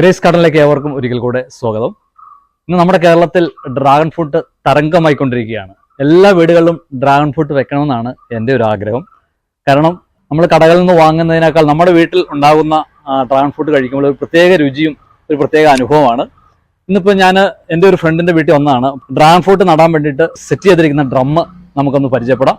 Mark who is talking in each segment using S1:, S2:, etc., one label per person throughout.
S1: Grace ഗാർഡനിലേക്ക് ഏവർക്കും ഒരിക്കൽ കൂടെ സ്വാഗതം. ഇന്ന് നമ്മുടെ കേരളത്തിൽ ഡ്രാഗൺ ഫ്രൂട്ട് തരംഗമായിക്കൊണ്ടിരിക്കുകയാണ്. എല്ലാ വീടുകളിലും ഡ്രാഗൺ ഫ്രൂട്ട് വെക്കണമെന്നാണ് എന്റെ ഒരു ആഗ്രഹം. കാരണം നമ്മൾ കടകളിൽ നിന്ന് വാങ്ങുന്നതിനേക്കാൾ നമ്മുടെ വീട്ടിൽ ഉണ്ടാകുന്ന ഡ്രാഗൺ ഫ്രൂട്ട് കഴിക്കുമ്പോൾ ഒരു പ്രത്യേക രുചിയും ഒരു പ്രത്യേക അനുഭവമാണ്. ഇന്നിപ്പോൾ ഞാൻ എന്റെ ഒരു ഫ്രണ്ടിന്റെ വീട്ടിൽ ഒന്നാണ്. ഡ്രാഗൺ ഫ്രൂട്ട് നടാൻ വേണ്ടിയിട്ട് സെറ്റ് ചെയ്തിരിക്കുന്ന ഡ്രമ്മ് നമുക്കൊന്ന് പരിചയപ്പെടാം.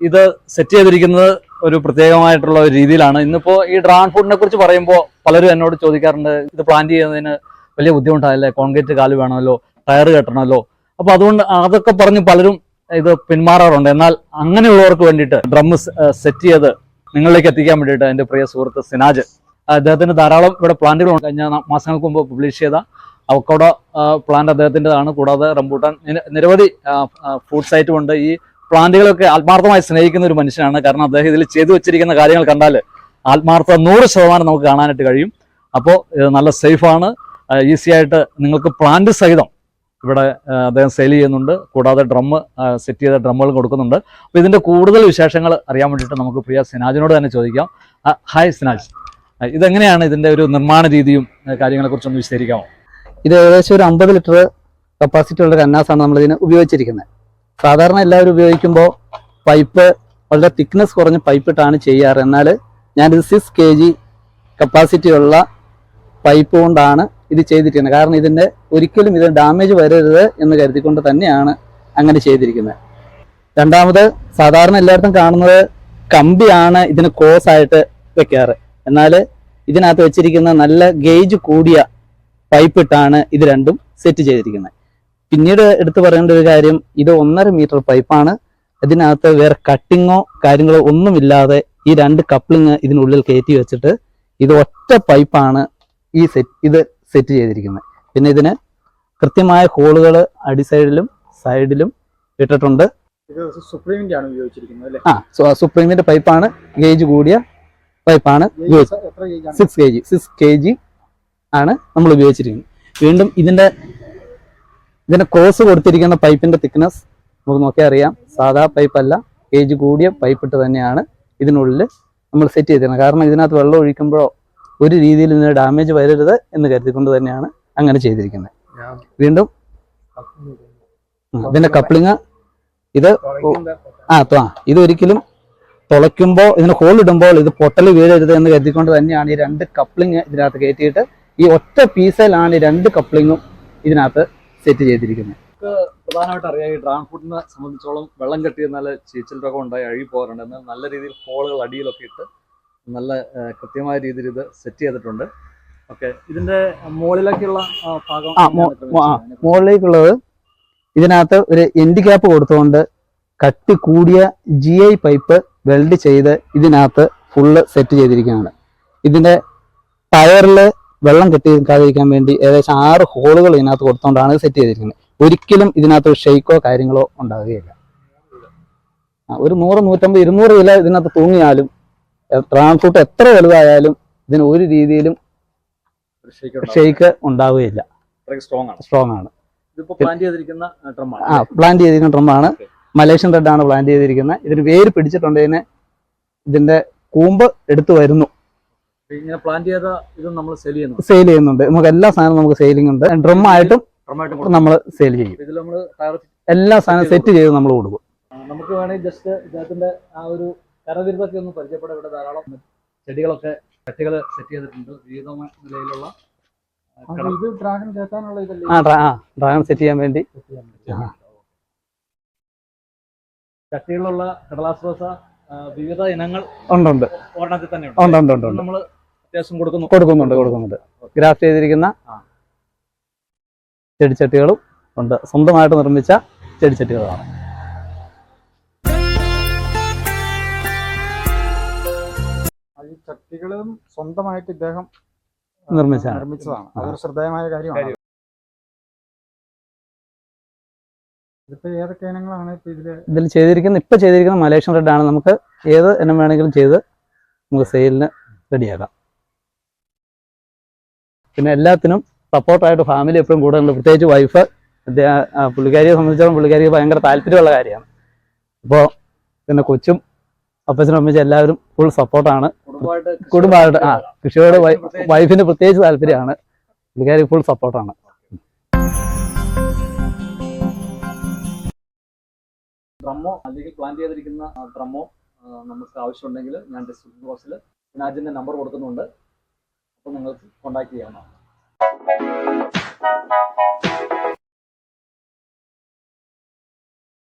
S1: ഇത് സെറ്റ് ചെയ്തിരിക്കുന്നത് ഒരു പ്രത്യേകമായിട്ടുള്ള ഒരു രീതിയിലാണ്. ഇന്നിപ്പോ ഈ ഡ്രാഗൺ ഫുഡിനെ കുറിച്ച് പറയുമ്പോൾ പലരും എന്നോട് ചോദിക്കാറുണ്ട് ഇത് പ്ലാന്റ് ചെയ്യുന്നതിന് വലിയ ബുദ്ധിമുട്ടായല്ലേ? കോൺക്രീറ്റ് കാൽ വേണമല്ലോ ടയർ കെട്ടണമല്ലോ. അപ്പൊ അതുകൊണ്ട് അതൊക്കെ പറഞ്ഞ് പലരും ഇത് പിന്മാറാറുണ്ട്. എന്നാൽ അങ്ങനെയുള്ളവർക്ക് വേണ്ടിയിട്ട് ഡ്രംസ് സെറ്റ് ചെയ്ത് നിങ്ങളിലേക്ക് എത്തിക്കാൻ വേണ്ടിയിട്ട് എന്റെ പ്രിയ സുഹൃത്ത് സിനാജ് അദ്ദേഹത്തിന് ധാരാളം ഇവിടെ പ്ലാന്റുകൾ കഴിഞ്ഞ മാസങ്ങൾക്ക് മുമ്പ് പബ്ലിഷ് ചെയ്ത അവക്കോട പ്ലാന്റ് അദ്ദേഹത്തിന്റെതാണ്. കൂടാതെ റംബൂട്ടാൻ നിരവധി ഫ്രൂട്ട്സ് ആയിട്ടുമുണ്ട്. ഈ പ്ലാന്റുകളൊക്കെ ആത്മാർത്ഥമായി സ്നേഹിക്കുന്ന ഒരു മനുഷ്യനാണ്. കാരണം അദ്ദേഹം ഇതിൽ ചെയ്തു വെച്ചിരിക്കുന്ന കാര്യങ്ങൾ കണ്ടാൽ ആത്മാർത്ഥത നൂറ് ശതമാനം നമുക്ക് കാണാനായിട്ട് കഴിയും. അപ്പോൾ നല്ല സേഫാണ്. ഈസി ആയിട്ട് നിങ്ങൾക്ക് പ്ലാന്റ് സഹിതം ഇവിടെ അദ്ദേഹം സെയിൽ ചെയ്യുന്നുണ്ട്. കൂടാതെ ഡ്രം സെറ്റ് ചെയ്ത ഡ്രമ്മുകൾ കൊടുക്കുന്നുണ്ട്. അപ്പോൾ ഇതിന്റെ കൂടുതൽ വിശേഷങ്ങൾ അറിയാൻ വേണ്ടിയിട്ട് നമുക്ക് പ്രിയ സിനാജിനോട് തന്നെ ചോദിക്കാം. ഹായ് സിനാജ്. ഇതെങ്ങനെയാണ് ഇതിന്റെ ഒരു നിർമ്മാണ രീതിയും കാര്യങ്ങളെ കുറിച്ചൊന്ന് വിശദീകരിക്കാമോ?
S2: ഇത് ഏകദേശം ഒരു അമ്പത് ലിറ്റർ കപ്പാസിറ്റി ഉള്ള ഒരു അന്നാസാണ് നമ്മൾ ഇതിന് ഉപയോഗിച്ചിരിക്കുന്നത്. സാധാരണ എല്ലാവരും ഉപയോഗിക്കുമ്പോൾ പൈപ്പ് വളരെ തിക്നെസ് കുറഞ്ഞ പൈപ്പ് ഇട്ടാണ് ചെയ്യാറ്. എന്നാൽ ഞാനിത് സിക്സ് കെ ജി കപ്പാസിറ്റി ഉള്ള പൈപ്പ് കൊണ്ടാണ് ഇത് ചെയ്തിരിക്കുന്നത്. കാരണം ഇതിന്റെ ഒരിക്കലും ഇത് ഡാമേജ് വരരുത് എന്ന് കരുതിക്കൊണ്ട് തന്നെയാണ് അങ്ങനെ ചെയ്തിരിക്കുന്നത്. രണ്ടാമത് സാധാരണ എല്ലായിടത്തും കാണുന്നത് കമ്പിയാണ് ഇതിന് ക്ലോസ് ആയിട്ട് വെക്കാറ്. എന്നാൽ ഇതിനകത്ത് വെച്ചിരിക്കുന്ന നല്ല ഗേജ് കൂടിയ പൈപ്പ് ഇട്ടാണ് ഇത് രണ്ടും സെറ്റ് ചെയ്തിരിക്കുന്നത്. പിന്നീട് എടുത്തു പറയേണ്ട ഒരു കാര്യം ഇത് ഒന്നര മീറ്റർ പൈപ്പാണ്. ഇതിനകത്ത് വേറെ കട്ടിങ്ങോ കാര്യങ്ങളോ ഒന്നുമില്ലാതെ ഈ രണ്ട് കപ്ലിങ് ഇതിനുള്ളിൽ കയറ്റി വെച്ചിട്ട് ഇത് ഒറ്റ പൈപ്പാണ് ഈ സെറ്റ് ഇത് സെറ്റ് ചെയ്തിരിക്കുന്നത്. പിന്നെ ഇതിന് കൃത്യമായ ഹോളുകൾ അടിസൈഡിലും സൈഡിലും ഇട്ടിട്ടുണ്ട്.
S3: സുപ്രീമിന്റെ ആണ് ഉപയോഗിച്ചിരിക്കുന്നത്
S2: ആ സു- സുപ്രീമിന്റെ പൈപ്പാണ്. ഗേജ് കൂടിയ പൈപ്പാണ്. Six K G six K G ആണ് നമ്മൾ ഉപയോഗിച്ചിരിക്കുന്നത്. വീണ്ടും ഇതിന്റെ ഇതിന്റെ ക്രോസ് കൊടുത്തിരിക്കുന്ന പൈപ്പിന്റെ തിക്നെസ് നമുക്ക് നോക്കിയാൽ അറിയാം. സാധാ പൈപ്പ് അല്ല ഗേജ് കൂടിയ പൈപ്പ് ഇട്ട് തന്നെയാണ് ഇതിനുള്ളിൽ നമ്മൾ സെറ്റ് ചെയ്തിരുന്നത് കാരണം ഇതിനകത്ത് വെള്ളം ഒഴിക്കുമ്പോഴോ ഒരു രീതിയിൽ ഇതിന് ഡാമേജ് വരരുത് എന്ന് കരുതിക്കൊണ്ട് തന്നെയാണ് അങ്ങനെ ചെയ്തിരിക്കുന്നത്. വീണ്ടും ഇതിന്റെ കപ്ലിങ് ഇത് ആ ആ, ഇത് ഒരിക്കലും തുളയ്ക്കുമ്പോൾ ഇതിന് ഹോൾ ഇടുമ്പോൾ ഇത് പൊട്ടൽ വീഴരുത് എന്ന് കരുതിക്കൊണ്ട് തന്നെയാണ് ഈ രണ്ട് കപ്ലിങ് ഇതിനകത്ത് കയറ്റിയിട്ട് ഈ ഒറ്റ പീസിലാണ് ഈ രണ്ട് കപ്ലിങ്ങും ഇതിനകത്ത് സെറ്റ് ചെയ്തിരിക്കുന്നത്.
S1: പ്രധാനമായിട്ട് അറിയാം ഈ ഡ്രാം ഫുഡിനെ സംബന്ധിച്ചോളം വെള്ളം കെട്ടി നല്ല ചീച്ചൽ രോഗം ഉണ്ടായി അഴുകി പോകാറുണ്ട്. എന്നാൽ നല്ല രീതിയിൽ ഹോളുകൾ അടിയിലൊക്കെ ഇട്ട് നല്ല കൃത്യമായ രീതിയിൽ ഇത് സെറ്റ് ചെയ്തിട്ടുണ്ട്. ഓക്കെ ഇതിന്റെ മുകളിലേക്കുള്ള ഭാഗം
S2: മുകളിലേക്കുള്ളത് ഇതിനകത്ത് ഒരു എൻഡ് ക്യാപ്പ് കൊടുത്തുകൊണ്ട് കട്ടി കൂടിയ ജി ഐ പൈപ്പ് വെൽഡ് ചെയ്ത് ഇതിനകത്ത് ഫുള്ള് സെറ്റ് ചെയ്തിരിക്കുകയാണ്. ഇതിന്റെ ടയറിൽ വെള്ളം കെട്ടി നിൽക്കാതിരിക്കാൻ വേണ്ടി ഏകദേശം ആറ് ഹോളുകൾ ഇതിനകത്ത് കൊടുത്തുകൊണ്ടാണ് സെറ്റ് ചെയ്തിരിക്കുന്നത്. ഒരിക്കലും ഇതിനകത്ത് ഒരു ഷെയ്ക്കോ കാര്യങ്ങളോ ഉണ്ടാവുകയില്ല. ആ, ഒരു നൂറ് നൂറ്റമ്പത് ഇരുന്നൂറ് കിലോ ഇതിനകത്ത് തൂങ്ങിയാലും ട്രാൻസ്പോർട്ട് എത്ര വലുതായാലും ഇതിന് ഒരു രീതിയിലും ഷെയ്ക്ക് ഉണ്ടാവുകയില്ല.
S1: സ്ട്രോങ് ആണ്. ഇതിപ്പോ പ്ലാൻ ചെയ്തിരിക്കുന്ന ട്രംപാണ്
S2: ആ. മലേഷ്യൻ റെഡ് ആണ്. പ്ലാന്റ് ചെയ്തിരിക്കുന്നത്. ഇതിന് വേര് പിടിച്ചിട്ടുണ്ടെങ്കിൽ ഇതിന്റെ കൂമ്പ് എടുത്തു വരുന്നു.
S1: ഇങ്ങനെ പ്ലാൻ ചെയ്ത ഇത് നമ്മൾ സെയിൽ ചെയ്യുന്നു
S2: സെയിൽ ചെയ്യുന്നുണ്ട്. നമുക്ക് എല്ലാ സാധനവും നമുക്ക് സെയിലിംഗ് ഉണ്ട്. ഡ്രം ആയിട്ടും നമ്മൾ സെയിൽ ചെയ്യും.
S1: ഇതിൽ നമ്മൾ ടയർ
S2: എല്ലാ സാധനവും സെറ്റ് ചെയ്ത് നമ്മൾ കൊടുക്കും.
S1: നമുക്ക് വേണമെങ്കിൽ ജസ്റ്റ് ഇദ്ദേഹത്തിന്റെ ആ ഒരു കരവിരുതൊക്കെ ഒന്ന് പരിചയപ്പെടാം ഇവിടെ ധാരാളം ചെടികളൊക്കെ ചട്ടികൾ സെറ്റ് ചെയ്തിട്ടുണ്ട്. വിവിധ നിലയിലുള്ള ആ,
S3: ഇത് ഡ്രാഗൺ കയറ്റാനുള്ള ഇതല്ലേ?
S2: ആ ഡ്രാഗൺ സെറ്റ് ചെയ്യാൻ വേണ്ടി. ആ.
S1: ചട്ടികളിലുള്ള കടലാസ് റോസ വിവിധ ഇനങ്ങൾ
S2: ഉണ്ട് ഉണ്ട്
S1: ഒരെണ്ണത്തിൽ തന്നെ
S2: ഉണ്ട്. ഉണ്ട് ഉണ്ട് ഉണ്ട്
S1: നമ്മൾ അത്യാവശ്യം കൊടുക്കുന്നു?
S2: കൊടുക്കുന്നുണ്ട് കൊടുക്കുന്നുണ്ട്. ഗ്രാഫ്റ്റ് ചെയ്തിരിക്കുന്ന. ചെടിച്ചട്ടികളും ഉണ്ട്. സ്വന്തമായിട്ട് നിർമ്മിച്ച ചെടിച്ചട്ടികളാണ്.
S3: ഈ ചട്ടികളും സ്വന്തമായിട്ട് ഇദ്ദേഹം
S2: നിർമ്മിച്ചതാണ്.
S3: നിർമ്മിച്ചതാണ്. അതൊരു ശ്രദ്ധേയമായ കാര്യമാണ്. ഇതിപ്പോ ഏതൊക്കെ ഇനങ്ങളാണ് ഇപ്പൊ ഇതിൽ?
S2: ഇതിൽ ചെയ്തിരിക്കുന്ന ഇപ്പൊ ചെയ്തിരിക്കുന്ന മലേഷ്യൻ റെഡ് ആണ് നമുക്ക് ഏത് ഇനം വേണമെങ്കിലും ചെയ്ത് നമുക്ക് സെയിലിന് റെഡിയാക്കാം. പിന്നെ എല്ലാത്തിനും സപ്പോർട്ടായിട്ട് ഫാമിലി എപ്പോഴും കൂടെ ഉണ്ട്. പ്രത്യേകിച്ച് വൈഫ് പുള്ളിക്കാരിയെ സംബന്ധിച്ചോളം പുള്ളിക്കാരിക്ക് ഭയങ്കര താല്പര്യമുള്ള കാര്യമാണ്. അപ്പോൾ പിന്നെ കൊച്ചും അപ്പച്ചനും അമ്മച്ചും എല്ലാവരും ഫുൾ സപ്പോർട്ടാണ്
S1: കുടുംബമായിട്ട്
S2: ആ കൃഷിയോട് വൈഫിന് പ്രത്യേകിച്ച് താല്പര്യമാണ്. പുള്ളിക്കാരി ഫുൾ സപ്പോർട്ടാണ്
S1: ഡ്രമ്മോ അല്ലെങ്കിൽ പ്ലാൻ ചെയ്തിരിക്കുന്ന ഡ്രമ്മോ നമുക്ക് ആവശ്യമുണ്ടെങ്കിൽ ഞാൻ ഡിസ്ക്രിപ്ഷൻ ബോക്സിൽ സിനാജിന്റെ നമ്പർ കൊടുക്കുന്നുണ്ട്. അപ്പോൾ നിങ്ങൾക്ക് കോൺടാക്ട് ചെയ്യാവുന്നതാണ്